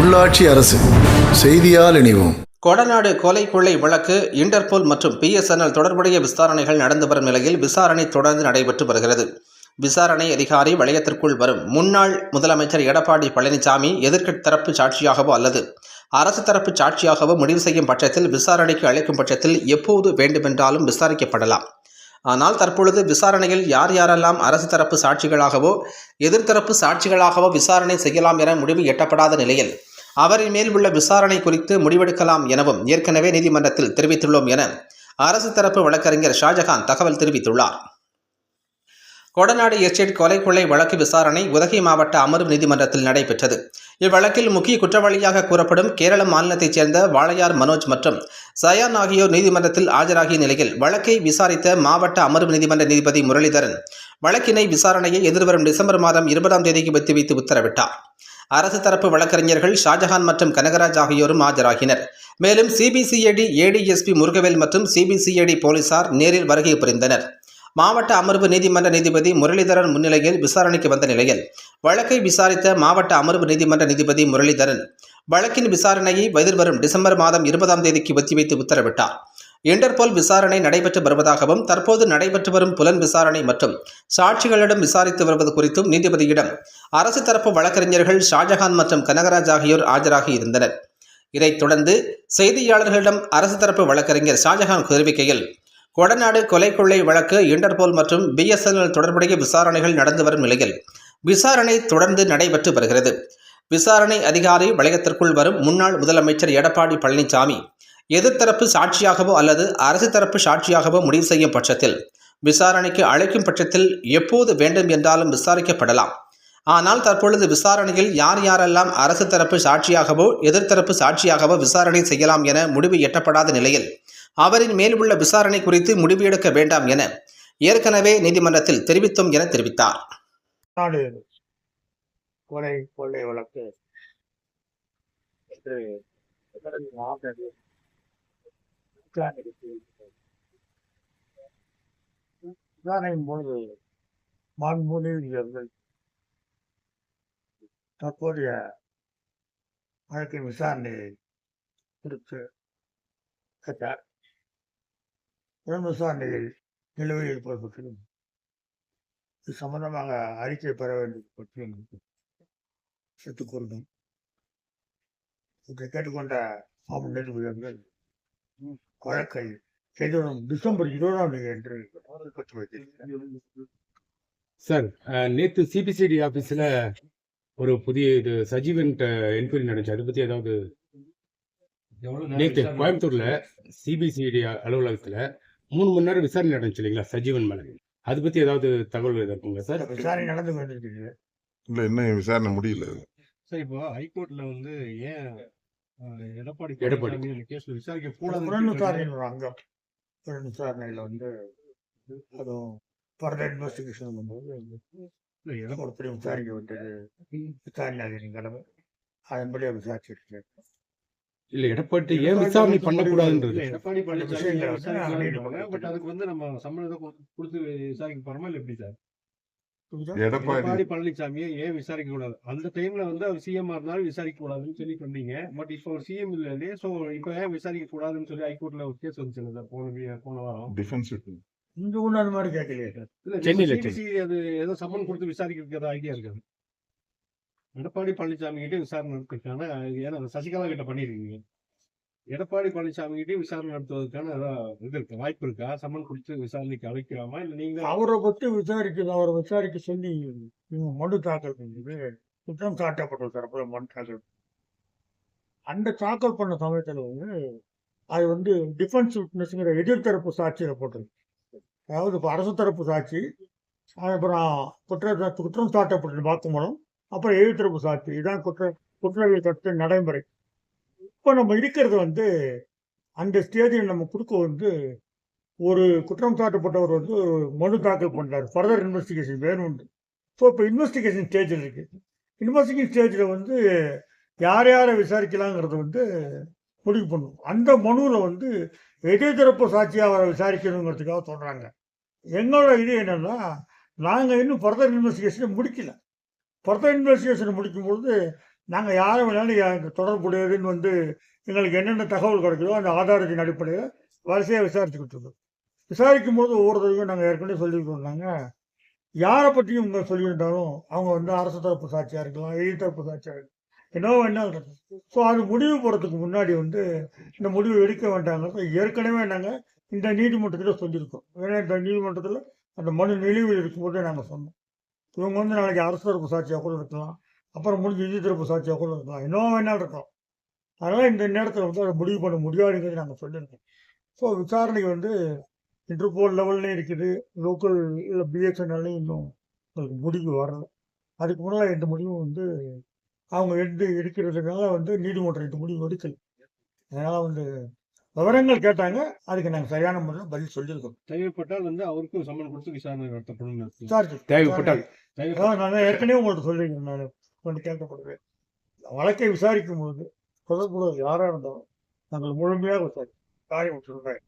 உள்ளாட்சி அரசு. செய்தியால் இணைவோம். கொடநாடு கொலை கொள்ளை வழக்கு இன்டர்போல் மற்றும் பிஎஸ்என்எல் தொடர்புடைய விசாரணைகள் நடந்து வரும் நிலையில் விசாரணை தொடர்ந்து நடைபெற்று வருகிறது. விசாரணை அதிகாரி வளையத்திற்குள் வரும். முன்னாள் முதலமைச்சர் எடப்பாடி பழனிசாமி எதிர்க்கட்சி தரப்பு சாட்சியாகவோ அல்லது அரசு தரப்பு சாட்சியாகவோ முடிவு செய்யும் பட்சத்தில் விசாரணைக்கு அழைக்கும் பட்சத்தில் எப்போது வேண்டுமென்றாலும் விசாரிக்கப்படலாம். ஆனால் தற்பொழுது விசாரணையில் யார் யாரெல்லாம் அரசு தரப்பு சாட்சிகளாகவோ எதிர்த்தரப்பு சாட்சிகளாகவோ விசாரணை செய்யலாம் என முடிவு எட்டப்படாத நிலையில் அவரின் மேல் உள்ள விசாரணை குறித்து முடிவெடுக்கலாம் எனவும் ஏற்கனவே நீதிமன்றத்தில் தெரிவித்துள்ளோம் என அரசு தரப்பு வழக்கறிஞர் ஷாஜகான் தகவல் தெரிவித்துள்ளார். கொடநாடு எஸ்டேட் கொலை கொள்ளை வழக்கு விசாரணை உதகை மாவட்ட அமர்வு நீதிமன்றத்தில் நடைபெற்றது. இவ்வழக்கில் முக்கிய குற்றவாளியாக கூறப்படும் கேரள மாநிலத்தைச் சேர்ந்த வாளையார் மனோஜ் மற்றும் சயான் ஆகியோர் நீதிமன்றத்தில் ஆஜராகிய நிலையில் வழக்கை விசாரித்த மாவட்ட அமர்வு நீதிமன்ற நீதிபதி முரளிதரன் வழக்கினை விசாரணையை எதிர்வரும் டிசம்பர் மாதம் இருபதாம் தேதிக்கு ஒத்திவைத்து உத்தரவிட்டார். அரசு தரப்பு வழக்கறிஞர்கள் ஷாஜஹான் மற்றும் கனகராஜ் ஆகியோரும் ஆஜராகினர். மேலும் சிபிசிஐடி ஏடிஎஸ்பி முருகவேல் மற்றும் சிபிசிஐடி போலீசார் நேரில் வருகை புரிந்தனர். மாவட்ட அமர்வு நீதிமன்ற நீதிபதி முரளிதரன் முன்னிலையில் விசாரணைக்கு வந்த நிலையில் வழக்கை விசாரித்த மாவட்ட அமர்வு நீதிமன்ற நீதிபதி முரளிதரன் வழக்கின் விசாரணையை எதிர்வரும் டிசம்பர் மாதம் இருபதாம் தேதிக்கு ஒத்திவைத்து உத்தரவிட்டார். இன்டர்போல் விசாரணை நடைபெற்று வருவதாகவும் தற்போது நடைபெற்று வரும் புலன் விசாரணை மற்றும் சாட்சிகளிடம் விசாரித்து வருவது குறித்தும் நீதிபதியிடம் அரசு தரப்பு வழக்கறிஞர்கள் ஷாஜஹான் மற்றும் கனகராஜ் ஆகியோர் ஆஜராகி இருந்தனர். இதைத் தொடர்ந்து செய்தியாளர்களிடம் அரசு தரப்பு வழக்கறிஞர் ஷாஜஹான் தெரிவிக்கையில் கொடநாடு கொலை கொள்ளை வழக்கு இன்டர்போல் மற்றும் பிஎஸ்என்எல் தொடர்புடைய விசாரணைகள் நடந்து வரும் நிலையில் விசாரணை தொடர்ந்து நடைபெற்று வருகிறது. விசாரணை அதிகாரி வளையத்திற்குள் வரும் முன்னாள் முதலமைச்சர் எடப்பாடி பழனிசாமி எதிர்த்தரப்பு சாட்சியாகவோ அல்லது அரசு தரப்பு சாட்சியாகவோ முடிவு செய்யும் பட்சத்தில் விசாரணைக்கு அழைக்கும் பட்சத்தில் எப்போது வேண்டும் என்றாலும் விசாரிக்கப்படலாம். ஆனால் தற்பொழுது விசாரணையில் யார் யாரெல்லாம் அரசு தரப்பு சாட்சியாகவோ எதிர்த்தரப்பு சாட்சியாகவோ விசாரணை செய்யலாம் என முடிவு எட்டப்படாத நிலையில் அவரின் மேல் உள்ள விசாரணை குறித்து முடிவு எடுக்க வேண்டாம் என ஏற்கனவே நீதிமன்றத்தில் தெரிவித்தோம் என தெரிவித்தார். கொலை கொள்ளை வழக்கு விசாரணையின் போது மாண்புமிகு தற்போதைய வழக்கின் விசாரணையை குறித்து கேட்டார். புலன் விசாரணையில் நிலுவையில் இருப்பது பற்றியும் இது சம்பந்தமாக அறிக்கை பெற வேண்டியது பற்றியும் எடுத்துக் கொண்டோம் இதை கேட்டுக்கொண்ட மாவட்ட நீதிபதிகள் வழக்கை எதிரும் டிசம்பர் இருபதாம் தேதி என்று பெற்று வைத்திருக்கிறார் சார் நேற்று சிபிசிடி ஆஃபீஸில் ஒரு புதிய இது சஜீவன் என்கொயரி நடந்துச்சு. அதை பத்தி ஏதாவது நேத்து கோயம்புத்தூர்ல சிபிசிடி அலுவலகத்துல மூணு மணி நேரம் விசாரணை நடந்துச்சு இல்லைங்களா சஜீவன் மேல? அதை பத்தி ஏதாவது தகவல் ஏதாவது இருக்குங்களா சார்? விசாரணை நடந்து கொண்டிருக்கிறது இல்ல இன்னும் விசாரணை முடியல. சார் இப்போ ஹைகோர்ட்ல வந்து ஏன் எடப்பாடி எடப்பாடி. கேஸ் விசாரிக்க கூடாது விசாரணையில் வந்து அதுவும் ஃபர்தர் இன்வெஸ்டிகேஷன் பண்ணும்போது எடப்பாடி விசாரிக்க வேண்டியது விசாரணை அதிகாரியின் கடமை அதன்படியாக விசாரிச்சிருக்கிறேன் இல்ல எடப்பாடி ஏன் விசாரணை பண்ணக்கூடாதுன்றது? எடப்பாடி பழனிசாமி விஷயங்களை வந்து பட் அதுக்கு வந்து நம்ம சம்பளம் கொடுத்து விசாரிக்க போறோமா இல்ல எப்படி சார்? எடப்பாடி. பழனிசாமியை ஏன் விசாரிக்க கூடாது? அந்த டைம்ல வந்து அவர் சிஎம் இருந்தாலும் விசாரிக்க கூடாதுன்னு சொல்லி சொன்னீங்க. பட் இப்போ ஒரு சிஎம் இல்ல இல்லையே சோ இப்போ ஏன் விசாரிக்க கூடாதுன்னு சொல்லி ஹைகோர்ட்ல ஒரு கேஸ் வந்துச்சு போன போன வாரம். டிஃபென்ஸ் இங்க ஒன்றும் அந்த மாதிரி கேட்கலையே. சார் இல்ல சென்னையில, CBC அது ஏதோ சம்மன் கொடுத்து விசாரிக்கிறதுக்கு ஐடியா இருக்காது எடப்பாடி பழனிசாமி கிட்டே விசாரணை நடத்துறதுக்கான ஏன்னா சசிகலா கிட்ட பண்ணிருக்கீங்க. எடப்பாடி பழனிசாமி கிட்டே விசாரணை நடத்துவதற்கான ஏதாவது இது இருக்கு வாய்ப்பு இருக்கா? சம்மன் கொடுத்து விசாரணைக்கு அழைக்கலாமா? இல்ல நீங்க அவரை பற்றி விசாரிக்க அவரை விசாரிக்க சொல்லி இவங்க மனு தாக்கல் பண்ணது குற்றம் சாட்டப்பட்ட தரப்புல மனு தாக்கல் அந்த தாக்கல் பண்ண சமயத்தில் வந்து அது வந்து டிஃபென்ஸ் விட்னஸ்ங்கிற எதிர்த்தரப்பு சாட்சியில் போட்டிருக்கு. அதாவது இப்போ அரசு தரப்பு சாட்சி அப்புறம் குற்ற குற்றம் சாட்டப்பட்ட வாக்குமூலம் அப்புறம் எதிர்த்தரப்பு சாட்சி இதுதான் குற்ற குற்றவியல் சட்ட நடைமுறை. இப்போ நம்ம இருக்கிறது வந்து அந்த ஸ்டேஜில் நம்ம கொடுக்க வந்து ஒரு குற்றம் சாட்டப்பட்டவர் வந்து மனு தாக்கல் பண்றாரு. ஃபர்தர் இன்வெஸ்டிகேஷன் வேணும்னு ஸோ இப்போ இன்வெஸ்டிகேஷன் ஸ்டேஜில் இருக்குது இன்வெஸ்டிகேஷன் ஸ்டேஜில் வந்து யார் யாரை விசாரிக்கலாங்கிறத வந்து முடிவு பண்ணும். அந்த மனுவில் வந்து எதிர்த்தரப்பு சாட்சியாக அவரை விசாரிக்கணுங்கிறதுக்காக சொல்கிறாங்க எங்களோட இது என்னென்னா நாங்கள் இன்னும் ஃபர்தர் இன்வெஸ்டிகேஷனை முடிக்கல. ஃபர்தர் இன்வெஸ்டிகேஷனை முடிக்கும்பொழுது நாங்கள் யாரை வேணாலும் தொடர்புடையதுன்னு வந்து எங்களுக்கு என்னென்ன தகவல் கிடைக்குதோ அந்த ஆதாரத்தின் அடிப்படையில் வரிசையாக விசாரிச்சுக்கிட்டு இருக்கோம். விசாரிக்கும் போது ஒவ்வொருத்தருக்கும் நாங்கள் ஏற்கனவே சொல்லிட்டு நாங்கள் யாரை பற்றியும் இவங்க சொல்லியிருந்தாலும் அவங்க வந்து அரசு தரப்பு சாட்சியாக இருக்கலாம் எழுதி தரப்பு சாட்சியாக இருக்கலாம் என்னவோ என்ன ஸோ அது முடிவு போகிறதுக்கு முன்னாடி வந்து இந்த முடிவு எடுக்க வேண்டாங்க ஏற்கனவே நாங்கள் இந்த நீதிமன்றத்தில் சொல்லியிருக்கோம். ஏன்னா இந்த நீதிமன்றத்தில் அந்த மனு நிலுவையில் இருக்கும்போதே நாங்கள் சொன்னோம். இவங்க வந்து நாளைக்கு அரசு தரப்பு சாட்சியாக கூட இருக்கலாம். அப்புறம் முடிஞ்சு எதிர் தரப்பு சாட்சியாக கூட இருக்கலாம். இன்னும் வேணாலும் இருக்கலாம். அதனால் இந்த நேரத்தில் வந்து அதை முடிவு பண்ண முடியாதுங்கிறது நாங்கள் சொல்லியிருக்கோம். ஸோ விசாரணை வந்து இன்டர்போல் லெவல்லையும் இருக்குது. லோக்கல் இல்லை பிஎஸ்என்எல்லையும் இன்னும் உங்களுக்கு முடிவு வரல. அதுக்கு முன்னால் எந்த முடிவும் வந்து அவங்க எடுத்து எடுக்கிறதுனால வந்து நீதிமன்றம் எந்த முடிவு எடுக்கல. அதனால் வந்து விவரங்கள் கேட்டாங்க. அதுக்கு நாங்கள் சரியான முறையில் பதில் சொல்லியிருக்கோம். தேவைப்பட்டால் வந்து அவருக்கும் சம்மன் கொடுத்து விசாரணை நடத்தப்படும் விசாரிச்சு தேவைப்பட்டால். நான் ஏற்கனவே உங்கள்கிட்ட சொல்லியிருக்கேன் நான் கொண்டு கேட்கப்படுவேன் வழக்கை விசாரிக்கும் போது தொடர்புடைய யாராக இருந்தாலும் நாங்கள் முழுமையாக விசாரி காரியம் சொல்கிறேன்